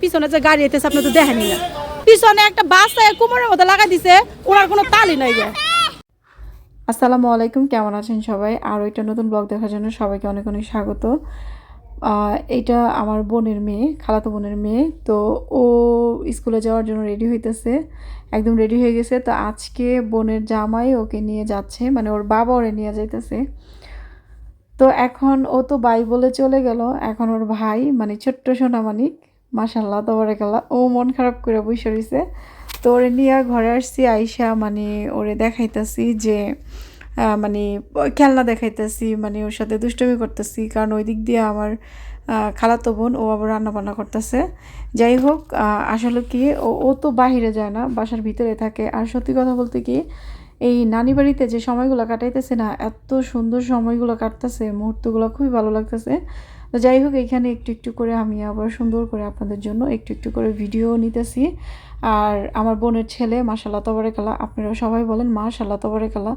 পিছনে যে গাড়ি এতেছে আপনি তো দেখেনি না। পিছনে একটা বাস কুমোরের মতো লাগা দিছে, ওনার কোনো তালি নাই গে। আসসালামু আলাইকুম, কেমন আছেন সবাই? আর ওইটা নতুন ব্লগ দেখার জন্য সবাইকে অনেক অনেক স্বাগত। এইটা আমার বোনের মেয়ে, খালাতো বোনের মেয়ে। তো ও স্কুলে যাওয়ার জন্য রেডি হইতেছে, একদম রেডি হয়ে গেছে। তো আজকে বোনের জামাই ওকে নিয়ে যাচ্ছে মানে ওর বাবা ওরে নিয়ে যাইতেছে। তো এখন ও তো বাই বলে চলে গেল, এখন ওর ভাই মানে ছোট্ট সোনামানিক। মাসাল্লাহ তবরেকাল্লা ও মন খারাপ করে বসে রয়েছে তো ওরে নিয়ে ঘরে আসছি, আইসা মানে ওরে দেখাইতাছি যে মানে খেলনা দেখাইতেছি মানে ওর সাথে দুষ্টমি করতেছি। কারণ ওই দিক দিয়ে আমার খালাতো বোন, ও আবার রান্না বান্না করতেছে। যাই হোক আসলে কি, ও ও তো বাহিরে যায় না, বাসার ভিতরে থাকে। আর সত্যি কথা বলতে কি, এই নানি বাড়িতে যে সময়গুলো কাটাইতেছে না, এত সুন্দর সময়গুলো কাটতেছে, মুহূর্তগুলো খুবই ভালো লাগতেছে। তো যাই হোক, এখানে একটু একটু করে আমি আবার সুন্দর করে আপনাদের জন্য একটু একটু করে ভিডিও নিতেছি। আর আমার বোনের ছেলে মাশাল্লাহ তবরেকালা আপনারা সবাই বলেন মাশাল্লাহ তবরেকালা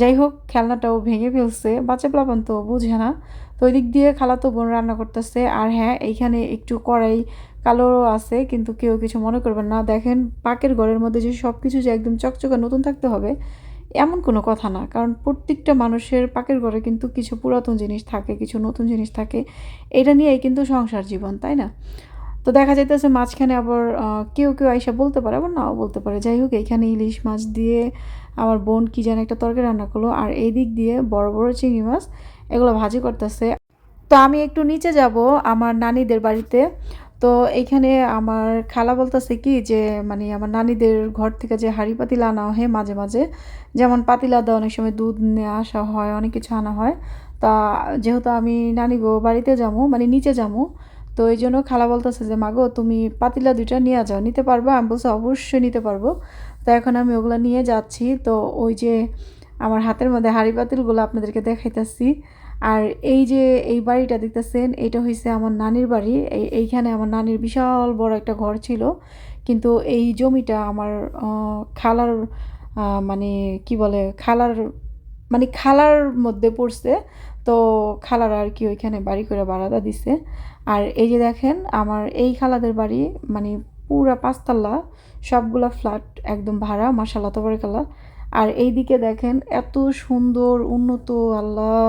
যাই হোক, খেলনাটাও ভেঙে ফেলছে, বাচ্চা প্লাবন তো বুঝে না। তো ওই দিক দিয়ে খালাতো বোন রান্না করতেছে, আর হ্যাঁ এইখানে একটু কড়াই কালোরও আছে, কিন্তু কেউ কিছু মনে করবেন না। দেখেন, পাকের ঘরের মধ্যে যে সব কিছু যে একদম চকচকে নতুন থাকতে হবে এমন কোনো কথা না। কারণ প্রত্যেকটা মানুষের পাকের ঘরে কিন্তু কিছু পুরাতন জিনিস থাকে, কিছু নতুন জিনিস থাকে। এটা নিয়েই কিন্তু সংসার জীবন, তাই না? তো দেখা যাইতেছে মাঝখানে আবার কেউ কেউ আইসা বলতে পারে, আবার নাও বলতে পারে। যাই হোক, এখানে ইলিশ মাছ দিয়ে আমার বোন কি যেন একটা তরকারি রান্না করল, আর এই দিক দিয়ে বড় বড় চিংড়ি মাছ, এগুলো ভাজি করতেছে। তো আমি একটু নিচে যাব আমার নানিদের বাড়িতে। তো এইখানে আমার খালা বলতেছে কি যে মানে আমার নানিদের ঘর থেকে যে হাঁড়ি পাতিলা আনা হয় মাঝে মাঝে, যেমন পাতিলা দেওয়া অনেক সময় দুধ নিয়ে আসা হয়, অনেক কিছু আনা হয়। তা যেহেতু আমি নানি গো বাড়িতে যাব মানে নিচে যাব, তো এই জন্য খালা বলতেছে যে মাগো তুমি পাতিলা দুইটা নিয়ে যাও, নিতে পারবে? আমি বলছি, অবশ্যই নিতে পারব। তো এখন আমি ওগুলো নিয়ে যাচ্ছি। তো ওই যে আমার হাতের মধ্যে হাঁড়ি পাতিলগুলো আপনাদেরকে দেখাইতেছি। আর এই যে এই বাড়িটা দেখতেছেন, এটা হয়েছে আমার নানির বাড়ি। এই, এইখানে আমার নানির বিশাল বড় একটা ঘর ছিল। কিন্তু এই জমিটা আমার খালার মানে কি বলে, খালার মানে খালার মধ্যে পড়ছে। তো খালার আর কি ওইখানে বাড়ি করে বারাদা দিছে। আর এই যে দেখেন, আমার এই খালাদের বাড়ি মানে পুরা পাঁচতলা, সবগুলা ফ্ল্যাট একদম ভাড়া মাসাল্লাহ তবরকাল্লা আর এইদিকে দেখেন, এত সুন্দর, উন্নত, আল্লাহ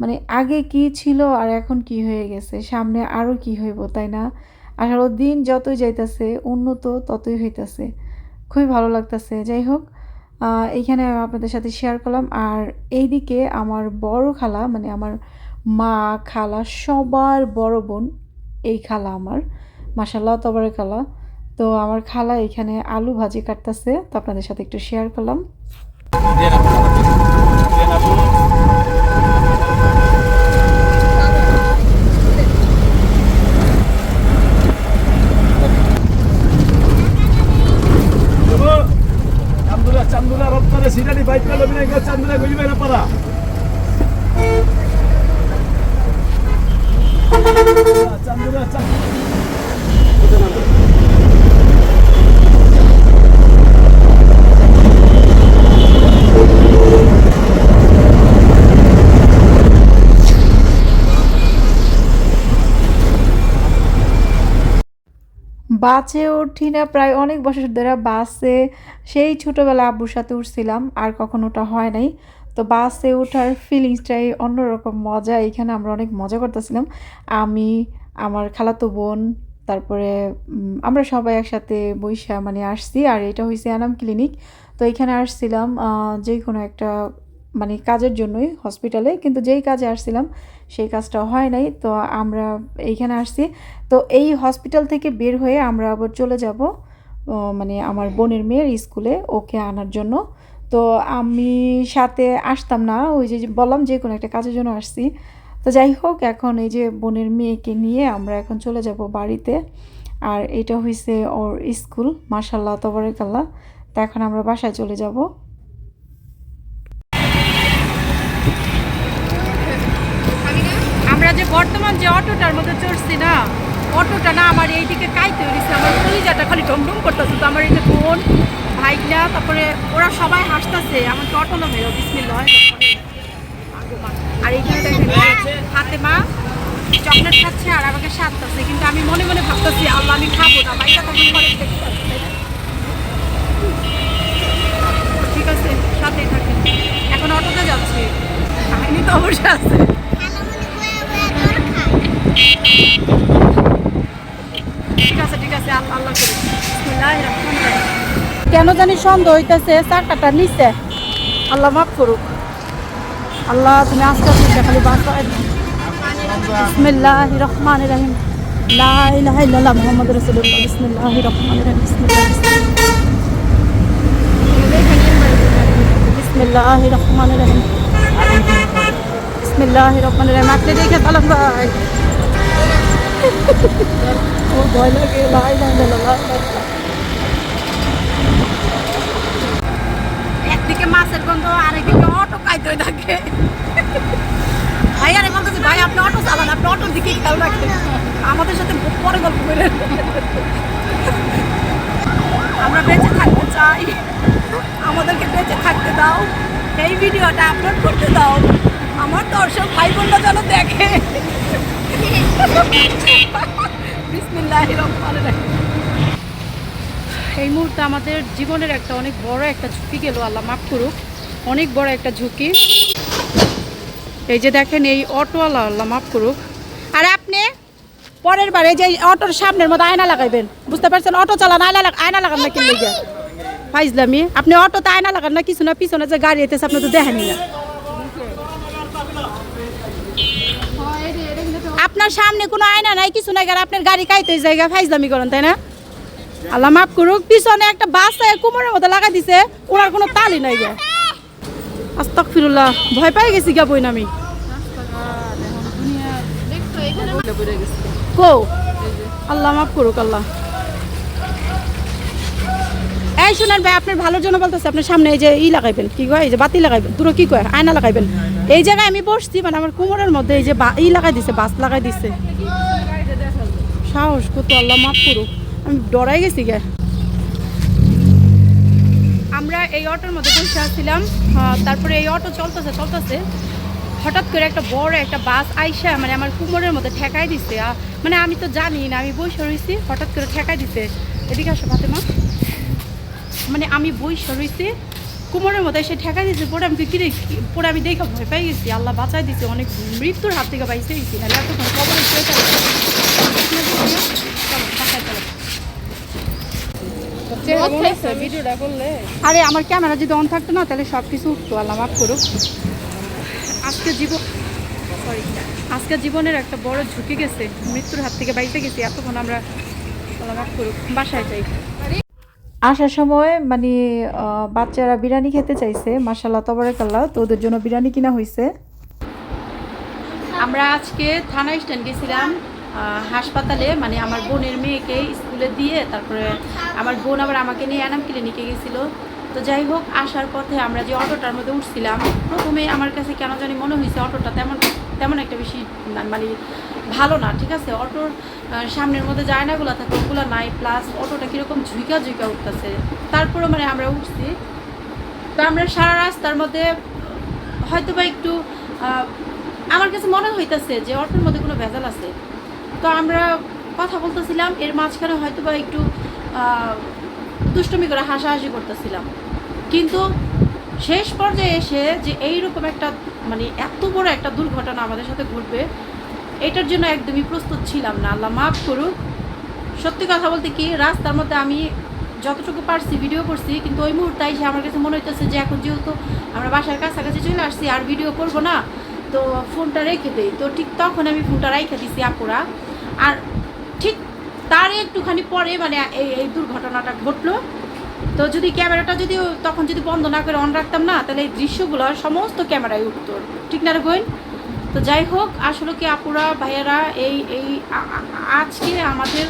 মানে আগে কি ছিল আর এখন কি হয়ে গেছে? সামনে আরও কি হইব, তাই না? আসলে দিন যতই যাইতাছে, উন্নত ততই হইতাছে। খুবই ভালো লাগতাছে। যাই হোক এইখানে আমি আপনাদের সাথে শেয়ার করলাম। আর এইদিকে আমার বড় খালা মানে আমার মা, খালা, সবার বড় বোন, এই খালা আমার। মাসাল্লাহ তবরে খালা তো আমার খালা এখানে আলু ভাজি কাটতেছে। তো আপনাদের সাথে একটু শেয়ার করলাম। চান্দুলা রপ্তারে সিরানি বাইক কালো বিনা গো চান্দুলা গুলি বাইনা পারা চান্দুলা চান্দুলা। বাসে উঠি না, প্রায় অনেক বছর ধরে বাসে সেই ছোটোবেলা আব্বুর সাথে উঠছিলাম, আর কখনো ওটা হয় নাই। তো বাসে ওঠার ফিলিংসটাই অন্যরকম মজা। এখানে আমরা অনেক মজা করতেছিলাম। আমি, আমার খালাতো বোন, তারপরে আমরা সবাই একসাথে বৈশা মানে আসছি, আর এটা হয়েছে আনাম ক্লিনিক তো এখানে আসছিলাম যে কোনো একটা মানে কাজের জন্যই হসপিটালে কিন্তু যেই কাজে আসছিলাম, সেই কাজটা হয় নাই। তো আমরা এইখানে আসছি। তো এই হসপিটাল থেকে বের হয়ে আমরা আবার চলে যাব মানে আমার বোনের মেয়ের স্কুলে ওকে আনার জন্য। তো আমি সাথে আসতাম না, ওই যে বললাম যে কোনো একটা কাজের জন্য আসছি। তো যাই হোক, এখন এই যে বোনের মেয়েকে নিয়ে আমরা এখন চলে যাব বাড়িতে। আর এটা হয়েছে ওর স্কুল মার্শাল্লাহ তবরেকাল্লা তো এখন আমরা বাসায় চলে যাব। আমরা যে বর্তমান যে অটোটার মধ্যে চড়ছি না, অটোটা না আমার এই এইদিকে কাইতে হয়েছে আমার কলিজাটা খালি ডমডম করতেছে, তো আমার যে বোন, ভাইগনা, তারপরে ওরা সবাই হাসতেছে আমার তো অটো নামে বিসমিল্লাহ হয় আর এইখানে দেখেন হাতে মা চকলেট খাচ্ছে আর আমাকে সারতেছে, কিন্তু আমি মনে মনে ভাবতেছি, আল্লাহ, আমি খাব না বাইরে তখন থেকে? ঠিক আছে, সাথেই থাকেন। এখন অটোতে যাচ্ছি। কাহিনী তো অবশ্যই আছে ঠিক আছে ঠিক আছে আল্লাহ আল্লাহ করি বিসমিল্লাহির রহমানির রহিম। কেন জানি সন্দেহ হইতেছে, চাকাটা নিচে। আল্লাহ মাফ করুক। আল্লাহ, তুমি আস্তে আস্তে খালি বাঁচায় বিসমিল্লাহির রহমানির রহিম। লা ইলাহা ইল্লাল্লাহ মুহাম্মাদুর রাসূলুল্লাহ। বিসমিল্লাহির রহমানির রহিম। বিসমিল্লাহির রহমানির রহিম। বিসমিল্লাহির রহমানির রহিম। আপনি দেখে চালান ভাই। ও ভয় লাগে, লা ইলাহা ইল্লাল্লাহ। মাছের গন্ধ আরেকদিকে অটো কাইতে থাকে। ভাই, আরে বলতেছি ভাই, আপনি অটো চালান, আপনি অটোর দিকে খেয়াল রাখেন আমাদের সাথে পরে গল্প করে। আমরা বেঁচে থাকতে চাই। আমাদেরকে বেঁচে থাকতে দাও। এই ভিডিওটা আপলোড করতে দাও। আমার দর্শক ভাই বোনরা যেন দেখে। বিসমিল্লাহির রহমানির রহিম। এই মুহূর্তে আমাদের জীবনের একটা অনেক বড় একটা ঝুঁকি গেল, আল্লাহ মাফ করুক। অনেক বড় একটা ঝুঁকি। এই যে দেখেন, এই অটোওয়ালা আল্লাহ মাফ করুক। আর আপনি পরের বারে যে অটোর সামনের মতো আয়না লাগাইবেন, বুঝতে পারছেন? অটো চালান আয়না আয়না লাগান না কিনলে গিয়ে ফাইজলামি। আপনি অটোতে আয়না লাগান না, কিছু না, পিছনে যে গাড়ি এতেছে আপনি তো দেখেনি না। আপনার সামনে কোনো আয়না নাই, কিছু নাই আপনার গাড়ি কাইতে জায়গা ফাইজলামি করেন, তাই না? আল্লাহ মাফ করুক, পিছনে একটা বাস কুমারের মতো লাগা দিছে, ওনার কোনো তালি নাই গে। আস্তাক ফিরুল্লাহ ভয় পাই গেছি গা বইন আমি। কো আল্লাহ মাফ করুক, আল্লাহ। এই শোনেন ভাই, আপনার ভালোর জন্য বলতেছে, আপনার সামনে এই যে ই লাগাইবেন, কি কয়? এই যে বাতি লাগাইবেন দুটো কি কয়? আয়না লাগাইবেন। এই জায়গায় আমি বসছি মানে আমার কোমরের মধ্যে এই যে ই লাগাই দিছে, বাস লাগাই দিছে। সাহস কত, আল্লাহ মাফ করুক। আমি ডরাই গেছি গে। আমরা এই অটোর মধ্যে বসে আসছিলাম তারপরে এই অটো চলতেছে চলতেছে। হঠাৎ করে একটা বড় একটা বাস আইসা মানে আমার কুমোরের মধ্যে ঠেকাই দিছে। মানে আমি তো জানি না, আমি বই রয়েছি, হঠাৎ করে ঠেকাই দিছে। এদিকে আসো ফাতেমা। মানে আমি বই রয়েছি, কুমোরের মধ্যে এসে ঠেকাই দিছে, পরে আমি কি পরে আমি দেখে ভয় পাই গেছি, আল্লাহ বাঁচাই দিছে, অনেক মৃত্যুর হাত থেকে বাইসে গেছি নাহলে এতক্ষণ খবরে শুয়ে থাকতাম। চলো, বাসায় চলো। আরে আমার ক্যামেরা যদি অন থাকতো না তাহলে সব কিছু উঠতো আল্লাহ মাফ করুক। আজকে জীবন সরি আজকে জীবনের একটা বড় ঝুঁকি গেছে। মৃত্যুর হাত থেকে বাইতে গেছি এতক্ষণ আমরা আল্লাহ মাফ করুক বাসায় যাই। আসার সময় মানে বাচ্চারা বিরিয়ানি খেতে চাইছে মাসাল্লাহ তবরাকাল্লাহ তো ওদের জন্য বিরিয়ানি কিনা হয়েছে আমরা আজকে থানা স্ট্যান্ড গেছিলাম। হাসপাতালে মানে আমার বোনের মেয়েকে স্কুলে দিয়ে তারপরে আমার বোন আবার আমাকে নিয়ে এনাম ক্লিনিকে গেছিল। তো যাই হোক, আসার পথে আমরা যে অটোটার মধ্যে উঠছিলাম, প্রথমে আমার কাছে কেন জানি মনে হয়েছে অটোটা তেমন তেমন একটা বেশি মানে ভালো না, ঠিক আছে? অটোর সামনের মধ্যে যে আয়নাগুলো থাকে, ওগুলো নাই প্লাস অটোটা কীরকম ঝুঁকা ঝুঁকা উঠতেছে। তারপরে মানে আমরা উঠছি। তো আমরা সারা রাস্তার মধ্যে হয়তো বা একটু আমার কাছে মনে হইতেছে যে অটোর মধ্যে কোনো ভেজাল আছে। তো আমরা কথা বলতেছিলাম, এর মাঝখানে হয়তো বা একটু দুষ্টমি করে হাসাহাসি করতেছিলাম। কিন্তু শেষ পর্যায়ে এসে যে এইরকম একটা মানে এত বড় একটা দুর্ঘটনা আমাদের সাথে ঘটবে, এটার জন্য একদমই প্রস্তুত ছিলাম না। আল্লাহ মাফ করুক। সত্যি কথা বলতে কি, রাস্তার মধ্যে আমি যতটুকু পারছি ভিডিও করছি, কিন্তু ওই মুহূর্তে এসে আমার কাছে মনে হইতেছে যে এখন যেহেতু আমরা বাসার কাছাকাছি চলে আসছি, আর ভিডিও করব না, তো ফোনটা রেখে দেই। তো ঠিক তখন আমি ফোনটা রেখে দিছি আপুরা। আর ঠিক তার একটুখানি পরে মানে এই এই দুর্ঘটনাটা ঘটলো। তো যদি ক্যামেরাটা যদি তখন যদি বন্ধ না করে অন রাখতাম না, তাহলে এই দৃশ্যগুলো সমস্ত ক্যামেরায় উঠতো। ঠিক না গোয়েন? তো যাই হোক, আসলে কি আপুরা, ভাইয়েরা, এই এই আজকে আমাদের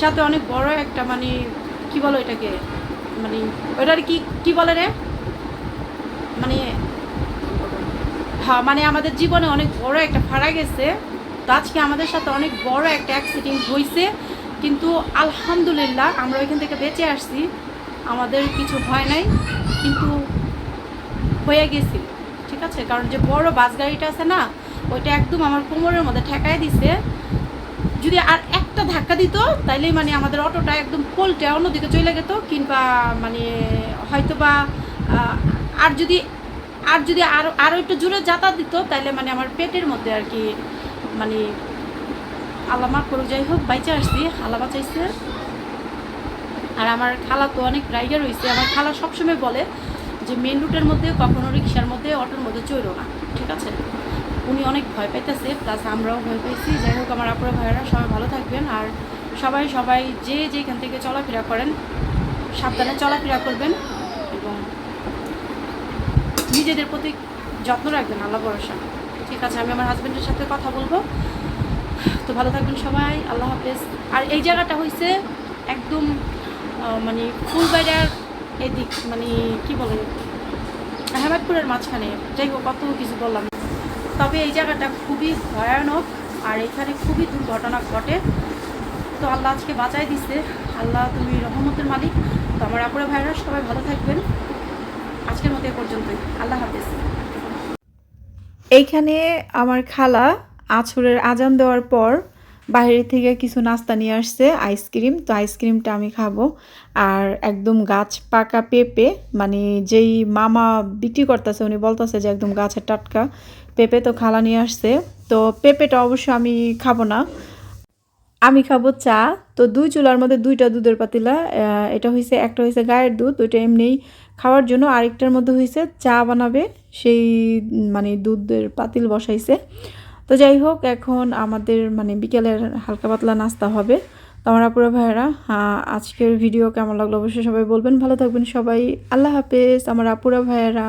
সাথে অনেক বড় একটা মানে কি বলো এটাকে মানে ওটার কি কি বলে রে? মানে হ্যাঁ মানে আমাদের জীবনে অনেক বড় একটা ফাড়া গেছে তো আজকে আমাদের সাথে অনেক বড় একটা অ্যাক্সিডেন্ট হয়েছে কিন্তু আলহামদুলিল্লাহ আমরা ওইখান থেকে বেঁচে আসছি। আমাদের কিছু হয় নাই, কিন্তু হয়ে গেছি। ঠিক আছে? কারণ যে বড় বাস গাড়িটা আছে না, ওইটা একদম আমার কোমরের মধ্যে ঠেকাই দিছে। যদি আর একটা ধাক্কা দিত তাইলে মানে আমাদের অটোটা একদম পোল্টে অন্যদিকে চলে যেত কিংবা মানে হয়তো বা আর যদি আর যদি আরও আরও একটু জোরে যাতায়াত দিত, তাইলে মানে আমার পেটের মধ্যে আর কি মানে আল্লাহ মাফ করুক, যাই হোক, বাইচে আসছি আল্লাহ বাঁচাইছে। আর আমার খালা তো অনেক রাইডার হয়েছে আমার খালা সবসময় বলে যে মেন রুটের মধ্যে, কখনো রিক্সার মধ্যে, অটোর মধ্যে চইরো না, ঠিক আছে? উনি অনেক ভয় পাইতেছে প্লাস আমরাও ভয় পাইছি। যাই হোক, আমার আপুরা ভাইয়েরা সবাই ভালো থাকবেন। আর সবাই সবাই যে যেখান থেকে চলাফেরা করেন, সাবধানে চলাফেরা করবেন এবং নিজেদের প্রতি যত্ন রাখবেন, আল্লাহ ভরসা। ঠিক আছে, আমি আমার হাজব্যান্ডের সাথে কথা বলব। তো ভালো থাকবেন সবাই, আল্লাহ হাফেজ। আর এই জায়গাটা হয়েছে একদম মানে ফুলবাইড়ার এদিক মানে কি বলে আহমেদপুরের মাঝখানে। যাই হোক কত কিছু বললাম। তবে এই জায়গাটা খুবই ভয়ানক আর এখানে খুবই দুর্ঘটনা ঘটে। তো আল্লাহ আজকে বাঁচাই দিছে। আল্লাহ তুমি রহমতের মালিক। তো আমার আপুরা ভাইরা সবাই ভালো থাকবেন। আজকের মতো এ পর্যন্তই। আল্লাহ হাফেজ। এইখানে আমার খালা আছরের আজান দেওয়ার পর বাইরে থেকে কিছু নাস্তা নিয়ে আসছে, আইসক্রিম। তো আইসক্রিমটা আমি খাব। আর একদম গাছ পাকা পেঁপে মানে যেই মামা বিক্রি করতেছে, উনি বলতেছে যে একদম গাছের টাটকা। পেঁপে তো খালা নিয়ে আসছে। তো পেঁপেটা অবশ্য আমি খাব না। আমি খাব চা। তো দুই চুলার মধ্যে দুইটা দুধের পাতিলা এটা হয়েছে একটা হয়েছে গায়ের দুধ ওইটা এমনিই খাওয়ার জন্য। আরেকটার মধ্যে হয়েছে চা বানাবে, সেই মানে দুধের পাতিল বসাইছে। তো যাই হোক, এখন আমাদের মানে বিকেলের হালকা পাতলা নাস্তা হবে। তো আমার আপুরা ভাইয়েরা আজকের ভিডিও কেমন লাগল অবশ্যই সবাই বলবেন। ভালো থাকবেন সবাই। আল্লাহ হাফেজ, আমার আপুরা ভাইয়েরা।